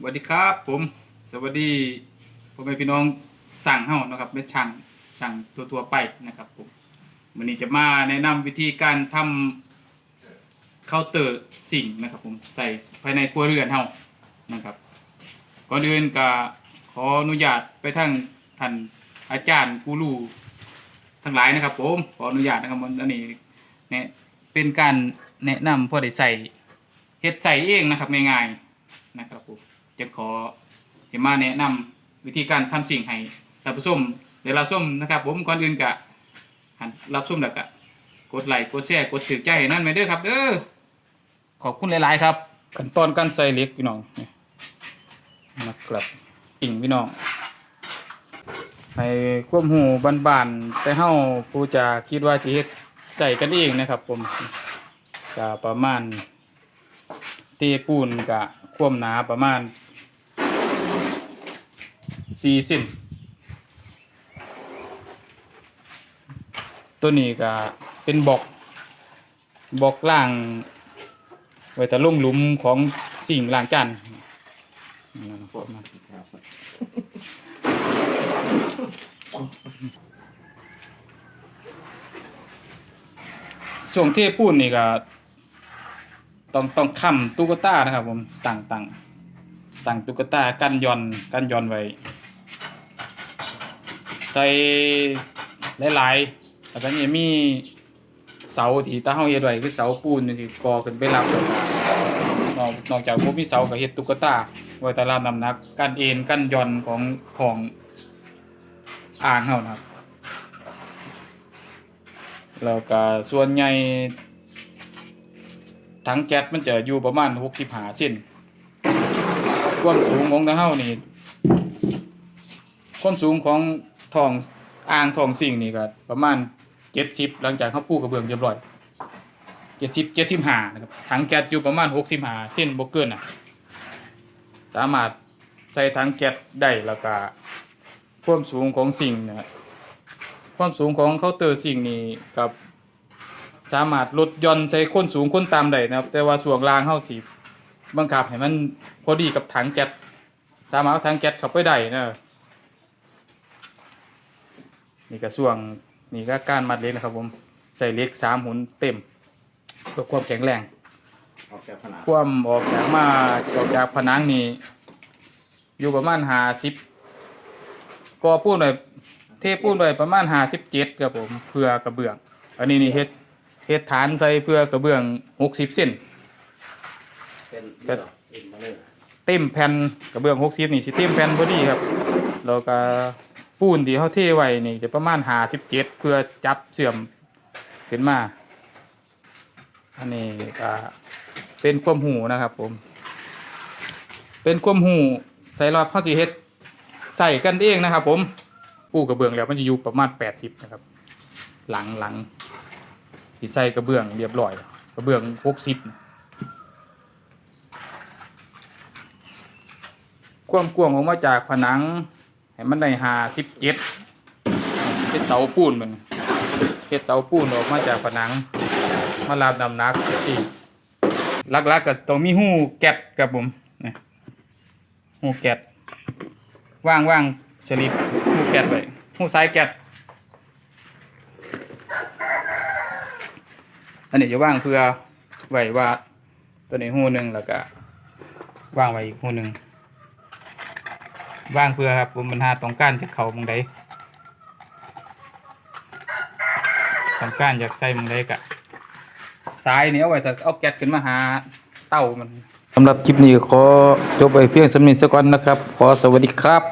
สวัสดีครับผมสวัสดีพ่อแม่พี่น้องสั่งเฮานะครับไม่ช่างช่างตัวตัวไปนะครับผมวันนี้จะมาแนะนำวิธีการทำเคาน์เตอร์สิ่งนะครับผมใส่ภายในครัวเรือนเฮานะครับก่อนอื่นก็ขออนุญาตไปทางท่านอาจารย์กูรูทั้งหลายนะครับผมขออนุญาตนะครับอันนี้เนี่ยเป็นการแนะนำพอได้ใส่เฮ็ดใส่เองนะครับง่ายๆนะครับผม จะขอจะมาแนะนำวิธีการทำสิ่งให้ท่านผู้ชมเดี๋ยวรับชมนะครับ ผมก่อนอื่นกะรับชมแล้วกะกดไลค์กดแชร์กดถือใจนั่นไปเด้อครับ เด้อขอบคุณหลาย ๆ ครับขั้นตอนการใส่เหล็กพี่น้องนะครับกิ่งพี่น้องให้ควบหูบานๆแต่เฮาผู้จะคิดว่าสิเฮ็ดใส่กันเองนะครับ ผมก็ประมาณเทปูนกะควมหนาประมาณ สี่เซนตัวนี้ก็เป็นบอกบอกล่างไว้แต่ลุ่มหลุมของสิ่งล่างจานนั่นนะครับส่วนเทปูนนี่ก็ต้องต้องค้ำตุ๊กตานะครับผมตั้งตั้งตั้งตุ๊กตากันยอนกันยอนไว้ ใส่หลายๆแล้วก็นี่มีเสาที่ตาเฮาเฮ็ดไว้คือเสาปูนที่ก่อขึ้นไปรับแล้วนอกนอกจากบ่มีเสาก็เฮ็ดตุ๊กตาไว้ตารางน้ำหนักกันเอ็นกันย่อนของของอ่างเฮานะครับแล้วก็ส่วนใหญ่ถังแก๊สมันจะอยู่ประมาณหกสิบห้าเซนความสูงของทาเฮานี่ความสูงของ ทองอ่างทองสิ่งนี่ก็ประมาณเจ็ดสิบหลังจากเขาปูกระเบื้องเรียบร้อยเจ็ดสิบเจ็ดสิบห้านะครับถังแก๊สอยู่ประมาณหกสิบห้าเส้นบกเกิลน่ะ สามารถใส่ถังแก๊สได้แล้วก็ความสูงของสิ่งนะครับความสูงของเคาน์เตอร์สิ่งนี่กับสามารถลดย่อนใส่คนสูงคนต่ำได้นะครับ แต่ว่าส่วนล่างเฮาสิบังคับให้มันพอดีกับถังแก๊สสามารถเอาถังแก๊สเข้าไปได้นะ นี่ก็ส่วงนี่ก็การมัดเหล็กนะครับผมใส่เหล็กสามหุนเต็มเพื่อความแข็งแรงออกจากผนังความออกจากมาออกจากผนังนี่อยู่ประมาณห้าสิบก็พูดหน่อยเทปูนไว้ประมาณห้าสิบเจ็ดครับผมเพื่อกระเบื้อง อันนี้นี่เฮ็ดเฮ็ดฐานใส่เพื่อกระเบื้องหกสิบเซนเป็นก็เอ็นมาเลยเต็มแผ่นกระเบื้องหกสิบนี่สิเต็มแผ่นพอดีครับแล้วก็ ปูนที่เขาเทไว้นี่จะประมาณหาสิบเจ็ดเพื่อจับเสื่อมขึ้นมา อันนี้ก็เป็นความหูนะครับ ผม เป็นความหูใส่รอบข้าสิเฮ็ดใส่กันเองนะครับ ผมปูกระเบื้องแล้วมันจะอยู่ประมาณแปดสิบนะครับ หลังหลังที่ใส่กระเบื้องเรียบร้อย กระเบื้องหกสิบความกว้างออกมาจากผนัง ให้มันได้หาสิบเจ็ดเฮ็ดเสาปูนมันเฮ็ดเสาปูนออกมาจากผนัง มารับนำนักที่หลักๆก็ต้องมีหูแก๊สครับผมนี่หูแก๊สว่างว่างๆสลิปหูแก๊สไว้หูสายแก๊สอันนี้จะว่างเพื่อไว้ว่าตัวนี้หูหนึ่งแล้วก็ว่างไว้อีกหูหนึ่ง ว่างเพื่อครับผมปัญหาต้องการจะเข่ามึงได้ต้องการอยากใส่มึงได้กะสายนี่เอาไว้แต่เอาแก๊สขึ้นมาหาเต้ามันสำหรับคลิปนี้ขอจบไปเพียงสำนิทสักก่อนนะครับ ขอสวัสดีครับ